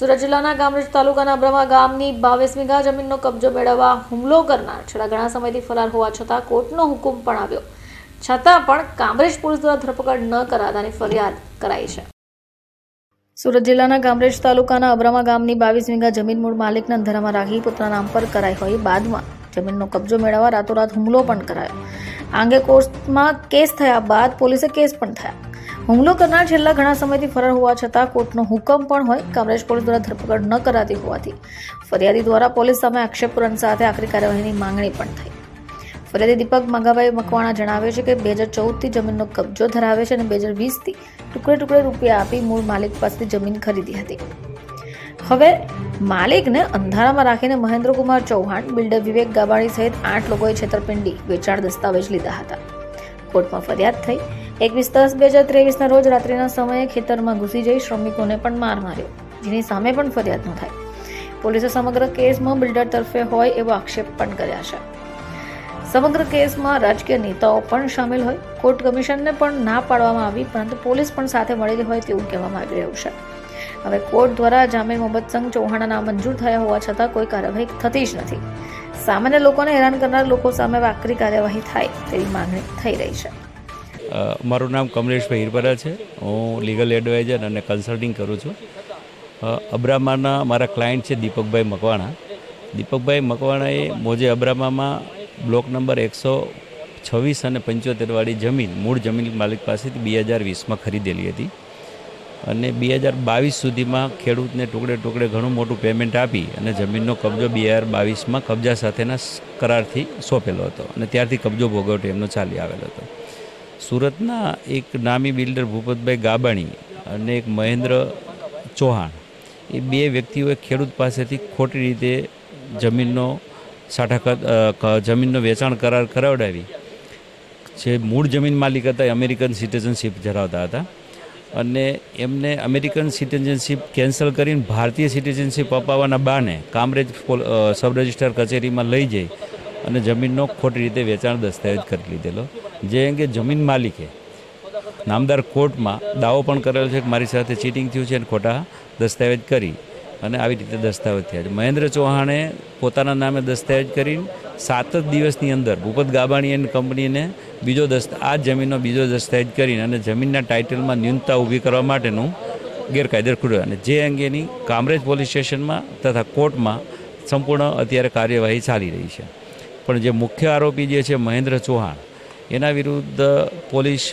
સુરત જિલ્લાના ગામરેજ તાલુકાના અબ્રમા ગામની બાવીસ વીઘા જમીનનો કબજો મેળવવા હુમલો કરનાર છેલ્લા ઘણા સમયથી ફરાર હોવા છતાં કોર્ટનો હુકમ પણ આવ્યો. છતાં પણ કામરેજ પોલીસ દ્વારા ધરપકડ ન કરાતાની ફરિયાદ કરાઈ છે. સુરત જિલ્લાના કામરેજ તાલુકાના અબ્રમા ગામની બાવીસ વીઘા જમીન મૂળ માલિકના અંધારામાં રાખી પોતાના નામ પર કરાઈ હોય બાદમાં જમીનનો કબજો મેળવવા રાતોરાત હુમલો પણ કરાયો. આ અંગે કોર્ટમાં કેસ થયા બાદ પોલીસે કેસ પણ થયા. હુમલો કરનાર છેલ્લા ઘણા સમયથી ફરાર હોવા છતાં કોર્ટનો હુકમ પણ હોય કામરેજ પોલીસ દ્વારા ધરપકડ ન કરાતી હોવાથી. ફરિયાદી દ્વારા પોલીસ સામે આક્ષેપપૂરણ સાથે આખરી કાર્યવાહીની માંગણી પણ થઈ. ફરિયાદી દીપક મંગાભાઈ મકવાણા જણાવે છે કે બે હજાર ચૌદથી જમીનનો કબજો ધરાવે છે અને બે હજાર વીસથી ટુકડે ટુકડે રૂપિયા આપી મૂળ માલિક પાસેથી જમીન ખરીદી હતી. હવે માલિકને અંધારામાં રાખીને મહેન્દ્રકુમાર ચૌહાણ, બિલ્ડર વિવેક ગાબાણી સહિત આઠ લોકોએ છેતરપિંડી વેચાણ દસ્તાવેજ લીધા હતા. કોર્ટમાં ફરિયાદ થઈ એકવીસ દસ બે હજાર ત્રેવીસના રોજ રાત્રિના સમયે ખેતરમાં ઘૂસી જઈ શ્રમિકોને પણ માર માર્યો. જેની સામે પણ ફરિયાદ નોંધાઈ. પોલીસે સમગ્ર કેસમાં બિલ્ડર તરફે હોય એવો આક્ષેપ પણ કર્યા છે. સમગ્ર કેસમાં રાજકીય નેતાઓ પણ સામેલ હોય. કોર્ટ કમિશનને પણ ના પાડવામાં આવી, પરંતુ પોલીસ પણ સાથે મળેલી હોય તેવું કહેવામાં આવી રહ્યું છે. હવે કોર્ટ દ્વારા જામીન મોહમ્મદ ચૌહાણના મંજૂર થયા હોવા છતાં કોઈ કાર્યવાહી થતી જ નથી. સામાન્ય લોકોને હેરાન કરનાર લોકો સામે વાકરી કાર્યવાહી થાય તેવી માંગણી થઈ રહી છે. મારું નામ કમલેશભાઈ હિરપરા છે. હું લીગલ એડવાઇઝર અને કન્સલ્ટિંગ કરું છું. અબ્રામાના મારા ક્લાયન્ટ છે દીપકભાઈ મકવાણા. દીપકભાઈ મકવાણાએ મોજે અબ્રામામાં બ્લોક નંબર એકસો છવ્વીસ અને પંચોતેરવાળી જમીન, મૂળ જમીન માલિક પાસેથી બે હજાર વીસમાં ખરીદેલી હતી. અને બે હજાર બાવીસ સુધીમાં ખેડૂતને ટુકડે ટુકડે ઘણું મોટું પેમેન્ટ આપી અને જમીનનો કબજો બે હજાર બાવીસમાં કબજા સાથેના કરારથી સોંપેલો હતો અને ત્યારથી કબજો ભોગવટો એમનો ચાલી આવેલો હતો. સુરતના એક નામી બિલ્ડર ભૂપતભાઈ ગાબાણી અને એક મહેન્દ્ર ચૌહાણ. એ બે વ્યક્તિઓએ ખેડૂત પાસેથી ખોટી રીતે જમીનનો સાઠા જમીનનો વેચાણ કરાર કરાવડાવી. જે મૂળ જમીન માલિક હતા, એ અમેરિકન સિટીઝનશીપ ધરાવતા હતા. અને એમને અમેરિકન સિટીઝનશીપ કેન્સલ કરીને ભારતીય સિટીઝનશીપ અપાવવાના બહાને કામરેજ સબ રજિસ્ટ્રાર કચેરીમાં લઈ જઈ અને જમીનનો ખોટી રીતે વેચાણ દસ્તાવેજ કરી લીધેલો. જે અંગે જમીન માલિકે નામદાર કોર્ટમાં દાવો પણ કરેલો છે કે મારી સાથે ચીટિંગ થયું છે અને ખોટા દસ્તાવેજ કરી અને આવી રીતે દસ્તાવેજ થયા છે. મહેન્દ્ર ચૌહાણે પોતાના નામે દસ્તાવેજ કરીને સાત જ દિવસની અંદર ભૂપત ગાબાણી એન્ડ કંપનીને બીજો દસ્ત, આ જમીનનો બીજો દસ્તાવેજ કરીને અને જમીનના ટાઇટલમાં ન્યૂનતા ઊભી કરવા માટેનું ગેરકાયદેસર ખુલ્યો અને જે અંગેની કામરેજ પોલીસ સ્ટેશનમાં તથા કોર્ટમાં સંપૂર્ણ અત્યારે કાર્યવાહી ચાલી રહી છે. પણ જે મુખ્ય આરોપી જે છે મહેન્દ્ર ચૌહાણ એના વિરુદ્ધ પોલીસ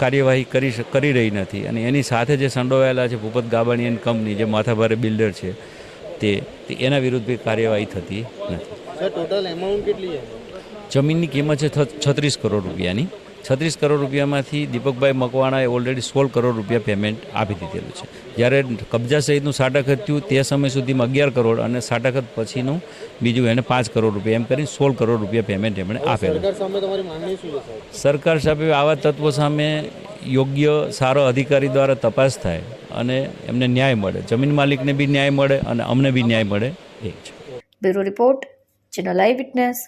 કાર્યવાહી કરી કરી રહી નથી. અને એની સાથે જે સંડોવાયેલા છે ભૂપત ગાબાણી એન્ડ કંપની જે માથાભારે બિલ્ડર છે તે તે એના વિરુદ્ધ બી કાર્યવાહી થતી નથી. ટોટલ એમાઉન્ટ કેટલી જમીનની કિંમત છે છત્રીસ કરોડ રૂપિયાની. છત્રીસ કરોડ રૂપિયામાંથી દીપકભાઈ મકવાણાએ ઓલરેડી સોળ કરોડ રૂપિયા પેમેન્ટ આપી દીધેલું છે. જ્યારે કબજા સહિતનું સાટાખત થયું તે સમય સુધીમાં અગિયાર કરોડ અને સાટાખત પછીનું બીજું એને પાંચ કરોડ રૂપિયા એમ કરીને સોળ કરોડ રૂપિયા પેમેન્ટ એમણે આપેલું. સરકાર સામે તમારી માંગણી શું છે સાહેબ? સરકાર સાહેબ આવા તત્વો સામે યોગ્ય સારો અધિકારી દ્વારા તપાસ થાય અને એમને ન્યાય મળે. જમીન માલિકને બી ન્યાય મળે અને અમને બી ન્યાય મળે એ છે bureau report channel eye witness